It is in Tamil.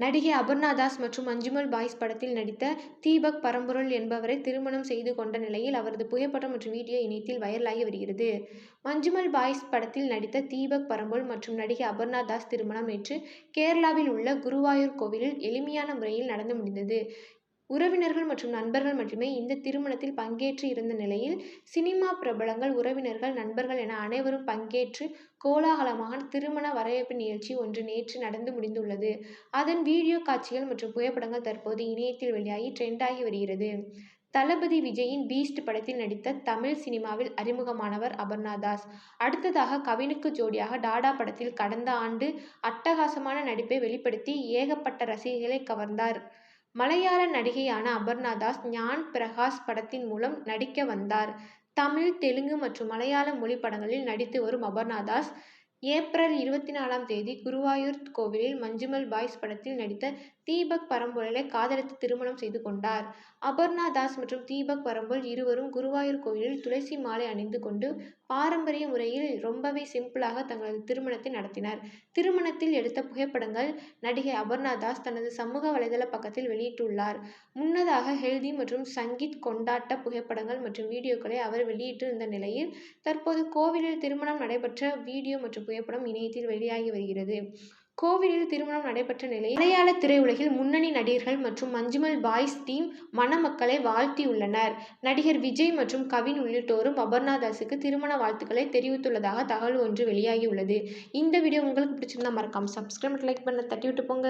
நடிகை அபர்ணா தாஸ் மற்றும் மஞ்சுமல் பாய்ஸ் படத்தில் நடித்த தீபக் பரம்பொருள் என்பவரை திருமணம் செய்து கொண்ட நிலையில் அவரது புகைப்படம் மற்றும் வீடியோ இணையத்தில் வைரலாகி வருகிறது. மஞ்சுமல் பாய்ஸ் படத்தில் நடித்த தீபக் பரம்பொருள் மற்றும் நடிகை அபர்ணா தாஸ் திருமணம் நேற்று கேரளாவில் உள்ள குருவாயூர் கோவிலில் எளிமையான முறையில் நடந்து முடிந்தது. உறவினர்கள் மற்றும் நண்பர்கள் மட்டுமே இந்த திருமணத்தில் பங்கேற்று இருந்த நிலையில் சினிமா பிரபலங்கள் உறவினர்கள் நண்பர்கள் என அனைவரும் பங்கேற்று கோலாகலமான திருமண வரவேற்பு நிகழ்ச்சி ஒன்று நேற்று நடந்து முடிந்துள்ளது. அதன் வீடியோ காட்சிகள் மற்றும் புகைப்படங்கள் தற்போது இணையத்தில் வெளியாகி ட்ரெண்டாகி வருகிறது. தளபதி விஜயின் பீஸ்ட் படத்தில் நடித்த தமிழ் சினிமாவில் அறிமுகமானவர் அபர்ணா தாஸ். அடுத்ததாக கவினுக்கு ஜோடியாக டாடா படத்தில் கடந்த ஆண்டு அட்டகாசமான நடிப்பை வெளிப்படுத்தி ஏகப்பட்ட ரசிகர்களை கவர்ந்தார். மலையாள நடிகையான அபர்ணா தாஸ் ஞான் பிரகாஷ் படத்தின் மூலம் நடிக்க வந்தார். தமிழ் தெலுங்கு மற்றும் மலையாள மொழி படங்களில் நடித்து வரும் அபர்ணா தாஸ் ஏப்ரல் இருபத்தி நாலாம் தேதி குருவாயூர் கோவிலில் மஞ்சுமல் பாய்ஸ் படத்தில் நடித்த தீபக் பரம்பொருளை காதலித்து திருமணம் செய்து கொண்டார். அபர்ணா தாஸ் மற்றும் தீபக் பரம்பொருள் இருவரும் குருவாயூர் கோவிலில் துளசி மாலை அணிந்து கொண்டு பாரம்பரிய முறையில் ரொம்பவே சிம்பிளாக தங்களது திருமணத்தை நடத்தினர். திருமணத்தில் எடுத்த புகைப்படங்கள் நடிகை அபர்ணா தாஸ் தனது சமூக வலைதள பக்கத்தில் வெளியிட்டுள்ளார். முன்னதாக ஹெல்தி மற்றும் சங்கீத் கொண்டாட்ட புகைப்படங்கள் மற்றும் வீடியோக்களை அவர் வெளியிட்டிருந்த நிலையில் தற்போது கோவிலில் திருமணம் நடைபெற்ற வீடியோ மற்றும் புகைப்படம் இணையத்தில் வெளியாகி வருகிறது. கோவிலில் திருமணம் நடைபெற்ற நிலையில் மலையாள திரையுலகில் முன்னணி நடிகர்கள் மற்றும் மஞ்சுமல் பாய்ஸ் டீம் மணமக்களை வாழ்த்தியுள்ளனர். நடிகர் விஜய் மற்றும் கவின் உள்ளிட்டோரும் அபர்ணா தாஸுக்கு திருமண வாழ்த்துக்களை தெரிவித்துள்ளதாக தகவல் ஒன்று வெளியாகியுள்ளது இந்த வீடியோ உங்களுக்கு பிடிச்சிருந்தா மறக்காம சப்ஸ்கிரைப் லைக் பண்ண தட்டி விட்டு போங்க.